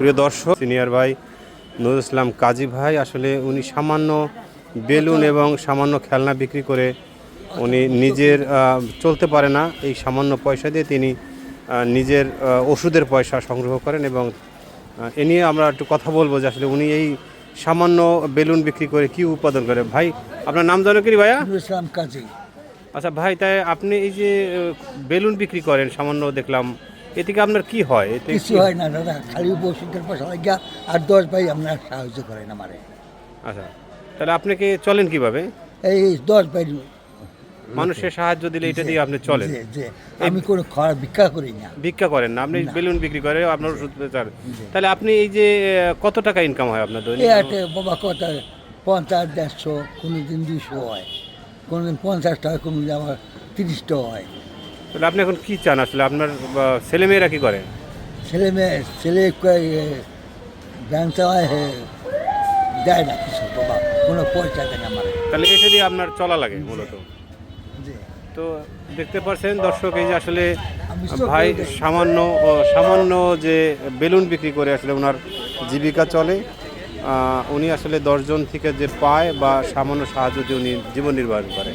প্রিয় দর্শক সিনিয়র ভাই নজরুল ইসলাম কাজী ভাই আসলে উনি সামান্য বেলুন এবং সামান্য খেলনা বিক্রি করে উনি নিজের চলতে পারে না। এই সামান্য পয়সা দিয়ে তিনি নিজের ওষুধের পয়সা সংগ্রহ করেন এবং এ নিয়ে আমরা একটু কথা বলব যে আসলে উনি এই সামান্য বেলুন বিক্রি করে কি উৎপাদন করে। ভাই আপনার নাম জানো কি ভাইয়া? ইসলাম কাজী। আচ্ছা ভাই তাই আপনি এই যে বেলুন বিক্রি করেন সামান্য দেখলাম এ থেকে আপনার কি হয়? এতে কিছু হয় না দাদা। খালি ওষুধের পয়সা লাগিয়া আর দশ ভাই আপনার সাহায্য করেন আমারে। আচ্ছা। তাহলে আপনাকে চলেন কীভাবে? এই দশ ভাই মানুষের সাহায্য দিলে এটা দিয়ে আপনি চলেন। আমি কোনো খাওয়া ভিক্ষা করি না। ভিক্ষা করেন না। আপনি বেলুন বিক্রি করে আপনার ওষুধ চান। তাহলে আপনি এই যে কত টাকা ইনকাম হয় আপনার দৈনিক? বাবা কত? পঞ্চাশ দেড়শো কোনো দিন দুশো হয়। কোনো দিন পঞ্চাশটা হয় কোনো দিন আবার তিরিশটা হয়। তাহলে আপনি এখন কি চান আসলে? আপনার ছেলে মেয়েরা কি করে? ছেলে মেয়ে ছেলে ব্যাংক চালায় দেয় না কিছু বাবা কোনো পয়সা দেয় না আমার। তাহলে এটা দিয়ে আপনার চলা লাগে মূলত? তো দেখতে পাচ্ছেন দর্শক এই যে আসলে ভাই সামান্য সামান্য যে বেলুন বিক্রি করে আসলে ওনার জীবিকা চলে। উনি আসলে দশজন থেকে যে পায় বা সামান্য সাহায্য দিয়ে উনি জীবন নির্বাহ করে